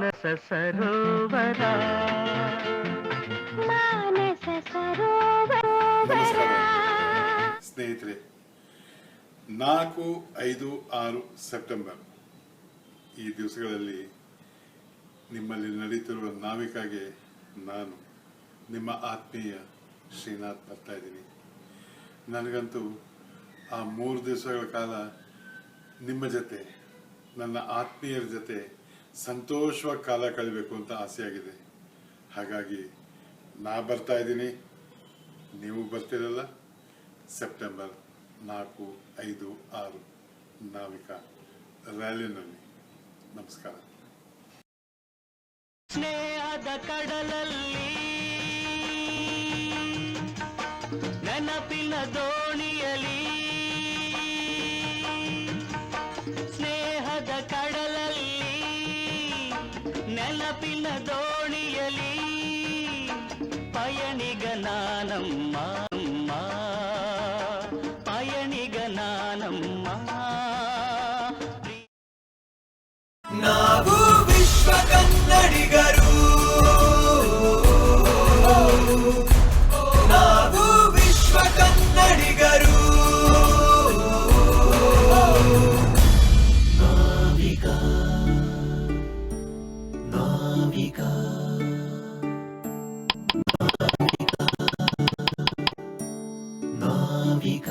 ಮಾನಸ ಸರೋವರ. ಮಾನಸ ಸರೋವರ. ಸ್ನೇಹಿತರೆ ನಾಲ್ಕು ಐದು ಆರು ಸೆಪ್ಟೆಂಬರ್ ಈ ದಿವಸಗಳಲ್ಲಿ ನಿಮ್ಮಲ್ಲಿ ನಡೀತಿರುವ ನಾವಿಕಾಗೆ ನಾನು ನಿಮ್ಮ ಆತ್ಮೀಯ ಶ್ರೀನಾಥ್ ಬರ್ತಾ ಇದ್ದೀನಿ. ನನಗಂತೂ ಆ ಮೂರು ದಿವಸಗಳ ಕಾಲ ನಿಮ್ಮ ಜೊತೆ ನನ್ನ ಆತ್ಮೀಯರ ಜೊತೆ ಸಂತೋಷವಾಗಿ ಕಾಲ ಕಳಿಬೇಕು ಅಂತ ಆಸೆಯಾಗಿದೆ. ಹಾಗಾಗಿ ನಾ ಬರ್ತಾ ಇದ್ದೀನಿ. ನೀವು ಬರ್ತಿರಲ್ಲ? ಸೆಪ್ಟೆಂಬರ್ ನಾಲ್ಕು, ಐದು, ಆರು, ನಾವಿಕ ರ್ಯಾಲಿನಲ್ಲಿ ನಮಸ್ಕಾರ. ಸ್ನೇಹದ ಕಡಲಲ್ಲಿ ನೆನಪಿನ ದೋಣಿಯಲಿ ನೆನಪಿನ ದೋಣಿಯಲಿ ಪಯಣಿಗ ನಾನಮ್ಮ ನಾವಿಕ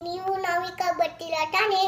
ನೀವು ನಾವಿಕ ಬರ್ತೀರಾ ತಾನೇ?